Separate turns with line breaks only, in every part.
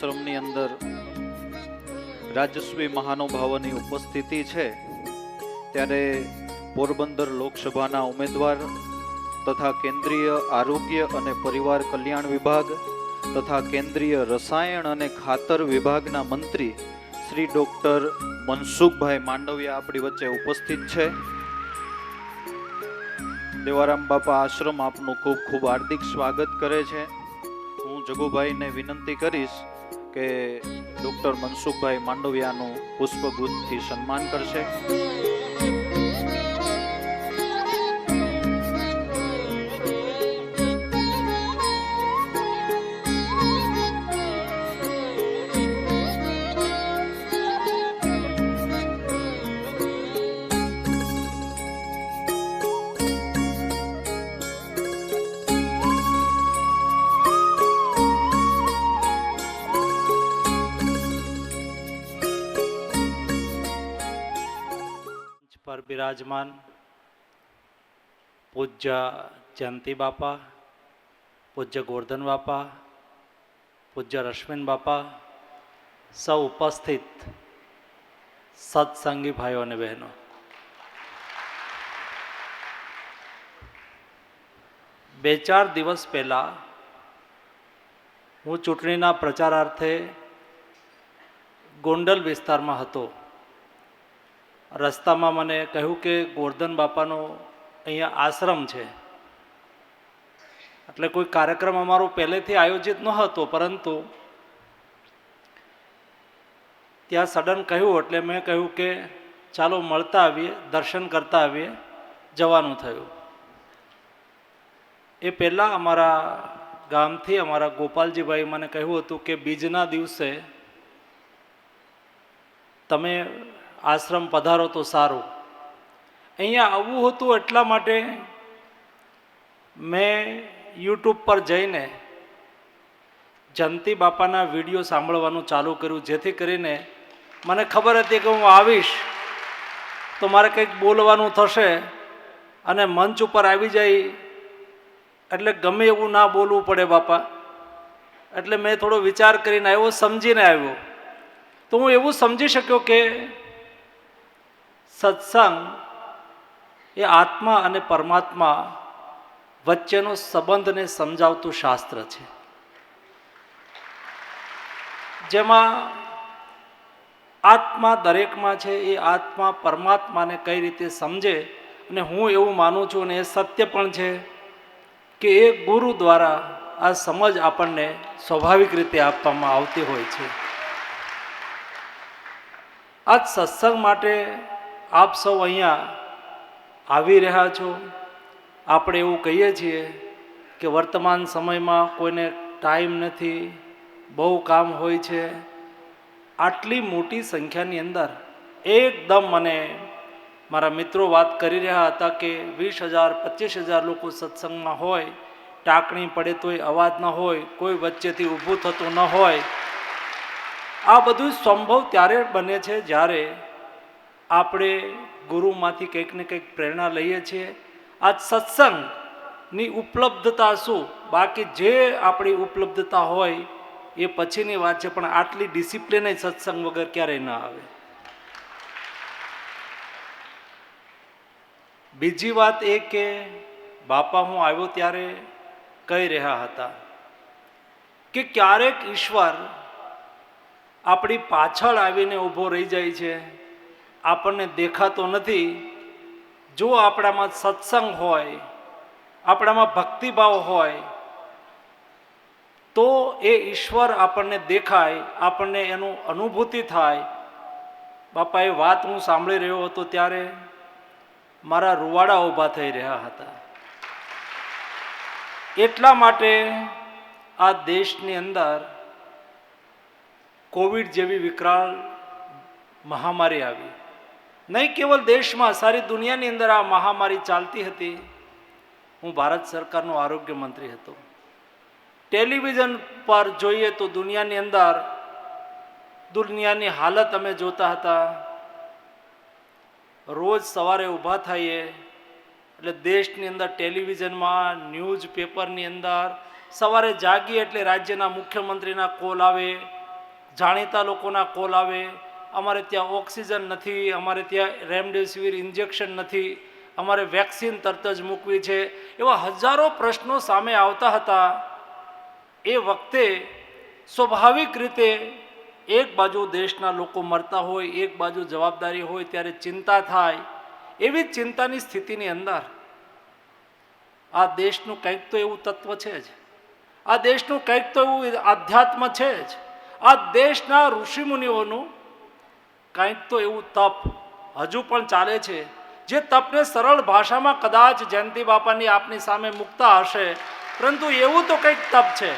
આશ્રમની અંદર રાજસ્વી મહાનુભાવોની ઉપસ્થિતિ છે. ત્યારે પોરબંદર લોકસભાના ઉમેદવાર તથા કેન્દ્રીય આરોગ્ય અને પરિવાર કલ્યાણ વિભાગ તથા કેન્દ્રીય રસાયણ અને ખાતર વિભાગના મંત્રી શ્રી ડૉક્ટર મનસુખભાઈ માંડવિયા આપણી વચ્ચે ઉપસ્થિત છે. દેવારામ બાપા આશ્રમ આપનું ખૂબ ખૂબ હાર્દિક સ્વાગત કરે છે. હું જગુભાઈને વિનંતી કરીશ કે ડૉક્ટર મનસુખભાઈ માંડવિયાનું પુષ્પગુચ્છથી સન્માન કરશે.
પર બિરાજમાન પૂજ્ય જયંતિ બાપા, પૂજ્ય ગોરધન બાપા, પૂજ્ય રશ્મિન બાપા, સૌ ઉપસ્થિત સત્સંગી ભાઈઓ અને બહેનો. બે ચાર દિવસ પહેલાં હું ચૂંટણીના પ્રચારાર્થે ગોંડલ વિસ્તારમાં હતો. રસ્તામાં મને કહ્યું કે ગોરધન બાપાનો અહીંયા આશ્રમ છે. એટલે કોઈ કાર્યક્રમ અમારો પહેલેથી આયોજિત ન હતો પરંતુ ત્યાં સડન કહ્યું, એટલે મેં કહ્યું કે ચાલો મળતા આવીએ, દર્શન કરતા આવીએ, જવાનું થયું. એ પહેલાં અમારા ગામથી અમારા ગોપાલજીભાઈ મને કહ્યું હતું કે બીજના દિવસે તમે આશ્રમ પધારો તો સારું. અહીંયા આવવું હતું એટલા માટે મેં યુટ્યુબ પર જઈને જંતી બાપાના વીડિયો સાંભળવાનું ચાલુ કર્યું. જેથી કરીને મને ખબર હતી કે હું આવીશ તો મારે કંઈક બોલવાનું થશે અને મંચ ઉપર આવી જાય એટલે ગમે એવું ના બોલવું પડે બાપા. એટલે મેં થોડો વિચાર કરીને આવ્યો, સમજીને આવ્યો. તો હું એવું સમજી શક્યો કે સત્સંગ એ આત્મા અને પરમાત્મા વચ્ચેનો સંબંધને સમજાવતું શાસ્ત્ર છે. જેમાં આત્મા દરેકમાં છે, એ આત્મા પરમાત્માને કઈ રીતે સમજે અને હું એવું માનું છું અને એ સત્ય પણ છે કે એ ગુરુ દ્વારા આ સમજ આપણને સ્વાભાવિક રીતે આપવામાં આવતી હોય છે. આજ સત્સંગ માટે આપ સૌ અહીંયા આવી રહ્યા છો. આપણે એવું કહીએ છીએ કે વર્તમાન સમયમાં કોઈને ટાઈમ નથી, બહુ કામ હોય છે. આટલી મોટી સંખ્યાની અંદર એકદમ મને મારા મિત્રો વાત કરી રહ્યા હતા કે વીસ હજાર, પચીસ હજાર લોકો સત્સંગમાં હોય, ટાંકણી પડે તોય અવાજ ન હોય, કોઈ વચ્ચેથી ઊભું થતું ન હોય. આ બધું સંભવ ત્યારે બને છે જ્યારે આપણે ગુરુમાંથી કંઈક ને કંઈક પ્રેરણા લઈએ છીએ. આ સત્સંગની ઉપલબ્ધતા શું? બાકી જે આપણી ઉપલબ્ધતા હોય એ પછીની વાત છે, પણ આટલી ડિસિપ્લિન સત્સંગ વગર ક્યારેય ન આવે. બીજી વાત એ કે બાપા હું આવ્યો ત્યારે કહી રહ્યા હતા કે ક્યારેક ઈશ્વર આપણી પાછળ આવીને ઊભો રહી જાય છે. આપણને દેખાતો નથી. જો આપણામાં સત્સંગ હોય, આપણામાં ભક્તિભાવ હોય, તો એ ઈશ્વર આપણને દેખાય, આપણને એનું અનુભૂતિ થાય. બાપા, એ વાત હું સાંભળી રહ્યો હતો ત્યારે મારા રૂવાડા ઊભા થઈ રહ્યા હતા. એટલા માટે આ દેશની અંદર કોવિડ જેવી વિકરાળ મહામારી આવી. નહીં કેવલ દેશમાં, સારી દુનિયાની અંદર આ મહામારી ચાલતી હતી. હું ભારત સરકારનો આરોગ્ય મંત્રી હતો. ટેલિવિઝન પર જોઈએ તો દુનિયાની અંદર દુનિયાની હાલત અમે જોતા હતા. રોજ સવારે ઊભા થઈએ, એટલે દેશની અંદર ટેલિવિઝનમાં, ન્યૂઝ પેપરની અંદર, સવારે જાગીએ એટલે રાજ્યના મુખ્યમંત્રીના કોલ આવે, જાણીતા લોકોના કોલ આવે અમારે ત્યાં ઓક્સિજન નથી, અમારે ત્યાં રેમડેસિવિર ઇન્જેક્શન નથી, અમારે વેક્સિન તરત જ મૂકવી છે. એવા હજારો પ્રશ્નો સામે આવતા હતા. એ વખતે સ્વાભાવિક રીતે એક બાજુ દેશના લોકો મરતા હોય, એક બાજુ જવાબદારી હોય, ત્યારે ચિંતા થાય. એવી ચિંતાની સ્થિતિની અંદર આ દેશનું કંઈક તો એવું તત્વ છે જ. આ દેશનું કંઈક તો એવું આધ્યાત્મ છે જ. આ દેશના ઋષિમુનિઓનું કંઈક તો એવું તપ હજુ પણ ચાલે છે, જે તપને સરળ ભાષામાં કદાચ જયંતિ બાપાની આપની સામે મૂકતા હશે, પરંતુ એવું તો કંઈક તપ છે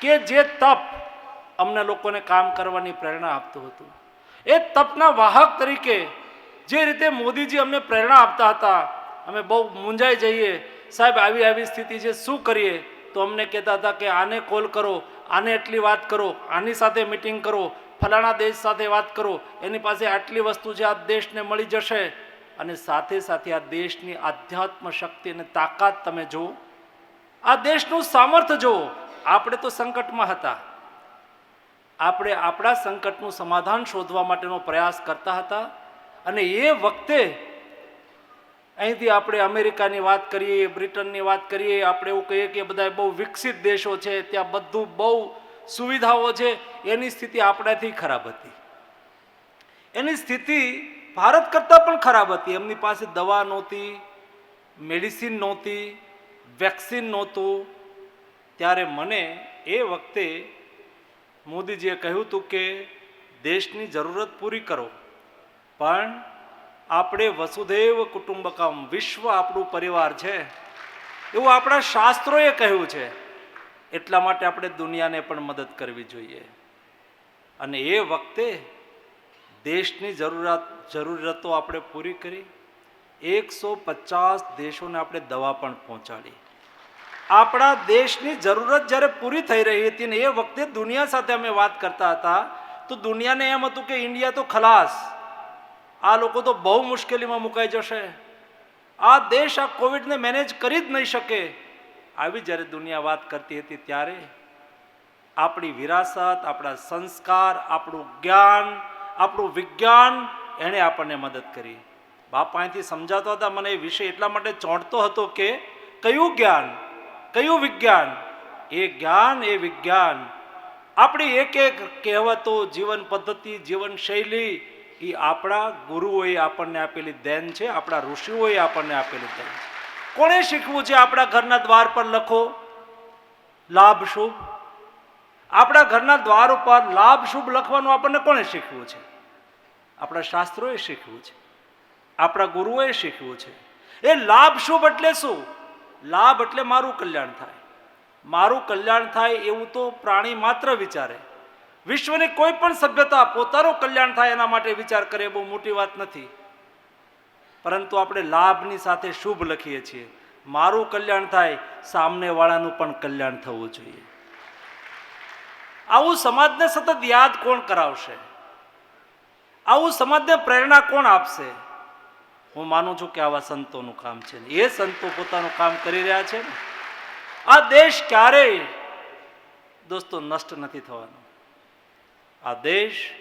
કે જે તપ અમને લોકોને કામ કરવાની પ્રેરણા આપતું હતું. એ તપના વાહક તરીકે જે રીતે મોદીજી અમને પ્રેરણા આપતા હતા, અમે બહુ મૂંઝાઈ જઈએ, સાહેબ આવી આવી સ્થિતિ છે, શું કરીએ? તો અમને કહેતા હતા કે આને કોલ કરો, આને એટલી વાત કરો, આની સાથે મિટિંગ કરો ફલાણા દેશ સાથે વાત કરો, એની પાસે આટલી વસ્તુ છે, આ દેશને મળી જશે. અને સાથે સાથે આ દેશની આધ્યાત્મ શક્તિ અને તાકાત તમે જુઓ. આ દેશનું સામર્થ્ય જુઓ. આપણે તો સંકટમાં હતા. આપણે આપણા સંકટનું સમાધાન શોધવા માટેનો પ્રયાસ કરતા હતા. અને એ વખતે અહીંથી આપણે અમેરિકાની વાત કરીએ, બ્રિટનની વાત કરીએ, આપણે એવું કહીએ કે બધા બહુ વિકસિત દેશો છે, ત્યાં બધું બહુ સુવિધાઓ છે એની સ્થિતિ આપણાથી ખરાબ હતી. એની સ્થિતિ ભારત કરતાં પણ ખરાબ હતી. એમની પાસે દવા નહોતી, મેડિસિન નહોતી, વેક્સિન નહોતું. ત્યારે મને એ વખતે મોદીજીએ કહ્યું હતું કે, દેશની જરૂરત પૂરી કરો, પણ આપણે વસુધૈવ કુટુંબકમ વિશ્વ આપણું પરિવાર છે. એવું આપણા શાસ્ત્રોએ કહ્યું છે. એટલા માટે આપણે દુનિયાને પણ મદદ કરવી જોઈએ. અને એ વખતે દેશની જરૂરિયાત જરૂરિયાતો આપણે પૂરી કરી, એકસો પચાસ દેશોને આપણે દવા પણ પહોંચાડી. આપણા દેશની જરૂરત જ્યારે પૂરી થઈ રહી હતી ને એ વખતે દુનિયા સાથે અમે વાત કરતા હતા, તો દુનિયાને એમ હતું કે ઇન્ડિયા તો ખલાસ. આ લોકો તો બહુ મુશ્કેલીમાં મુકાઈ જશે. આ દેશ આ કોવિડને મેનેજ કરી જ નહીં શકે. આવી જ્યારે દુનિયા વાત કરતી હતી ત્યારે આપણી વિરાસત, આપણા સંસ્કાર, આપણું જ્ઞાન, આપણું વિજ્ઞાન એણે આપણને મદદ કરી. બાપ અહીંથી સમજાતો હતા, મને એ વિષય એટલા માટે ચોંટતો હતો કે કયું જ્ઞાન, કયું વિજ્ઞાન? એ જ્ઞાન, એ વિજ્ઞાન. આપણી એક એક કહેવતો, જીવન પદ્ધતિ, જીવન શૈલી એ આપણા ગુરુઓએ આપણને આપેલી દેન છે, આપણા ઋષિઓએ આપણને આપેલી દેન છે. કોણે શીખવું છે આપણા ઘરના દ્વાર પર લખો, લાભ શુભ? આપણા ઘરના દ્વાર ઉપર લાભ શુભ લખવાનું આપણને કોણે શીખવું છે? આપણા શાસ્ત્રોએ શીખવું છે. આપણા ગુરુઓએ શીખવું છે. એ લાભ શુભ એટલે શું? લાભ એટલે મારું કલ્યાણ થાય. મારું કલ્યાણ થાય એવું તો પ્રાણી માત્ર વિચારે. વિશ્વની કોઈ પણ સભ્યતા પોતાનું કલ્યાણ થાય એના માટે વિચાર કરે બહુ મોટી વાત નથી. પરંતુ આપણે લાભની સાથે શુભ લખીએ છીએ. મારું કલ્યાણ થાય, સામનેવાળાનું પણ કલ્યાણ થવું જોઈએ. આવું સમાજને સતત યાદ કોણ કરાવશે? આવું સમાજને પ્રેરણા કોણ આપશે? હું માનું છું કે આવા સંતોનું કામ છે એ સંતો પોતાનું કામ કરી રહ્યા છે ને. આ દેશ ક્યારેય, દોસ્તો, નષ્ટ નથી થવાનો. આ દેશ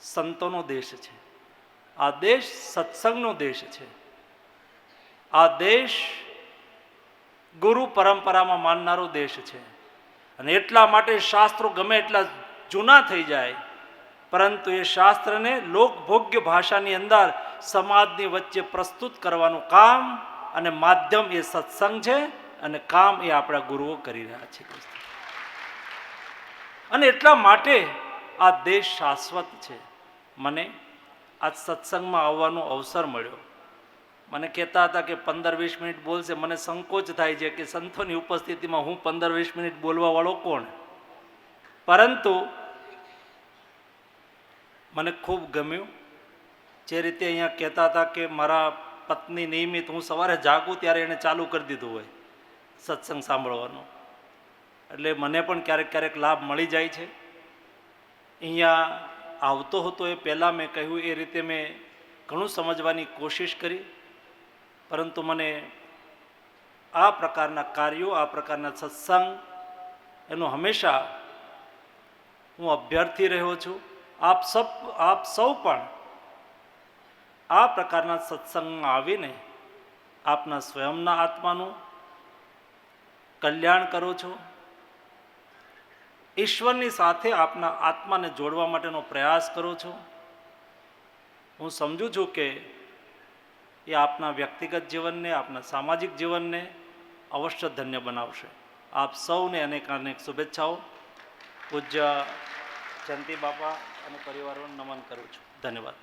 સંતોનો દેશ છે. આ દેશ સત્સંગનો દેશ છે. આ દેશ ગુરુ પરંપરામાં માનનારો દેશ છે. અને એટલા માટે શાસ્ત્રો ગમે એટલા જૂના થઈ જાય, પરંતુ એ શાસ્ત્રને લોકભોગ્ય ભાષાની અંદર સમાજની વચ્ચે પ્રસ્તુત કરવાનું કામ અને માધ્યમ એ સત્સંગ છે અને કામ એ આપણા ગુરુઓ કરી રહ્યા છે અને એટલા માટે આ દેશ શાશ્વત છે. મને આ સત્સંગમાં આવવાનો અવસર મળ્યો. મને કહેતા હતા કે પંદર વીસ મિનિટ બોલશે. મને સંકોચ થાય છે કે સંતોની ઉપસ્થિતિમાં હું પંદર વીસ મિનિટ બોલવાવાળો કોણ? પરંતુ મને ખૂબ ગમ્યું. જે રીતે અહીંયા કહેતા હતા કે મારા પત્ની નિયમિત હું સવારે જાગું ત્યારે એણે ચાલુ કરી દીધું હોય સત્સંગ સાંભળવાનો. એટલે મને પણ ક્યારેક ક્યારેક લાભ મળી જાય છે. અહીંયા આવતો હતો એ પહેલાં મેં કહ્યું, એ રીતે મેં ઘણું સમજવાની કોશિશ કરી. પરંતુ મને આ પ્રકારના કાર્યો, આ પ્રકારના સત્સંગ એનો હંમેશા હું અભ્યર્થી રહ્યો છું. આપ સબ, આપ સૌ પણ આ પ્રકારના સત્સંગમાં આવીને આપના સ્વયંના આત્માનું કલ્યાણ કરો છો. ઈશ્વરની સાથે આપના આત્માને જોડવા માટેનો પ્રયાસ કરો છો. હું સમજુ છું કે એ આપના વ્યક્તિગત જીવનને, આપના સામાજિક જીવનને અવશ્ય ધન્ય બનાવશે. આપ સૌને અનેક અનેક શુભેચ્છાઓ. પૂજ્ય જયંતિ બાપા અને પરિવારોને નમન કરું છું. ધન્યવાદ.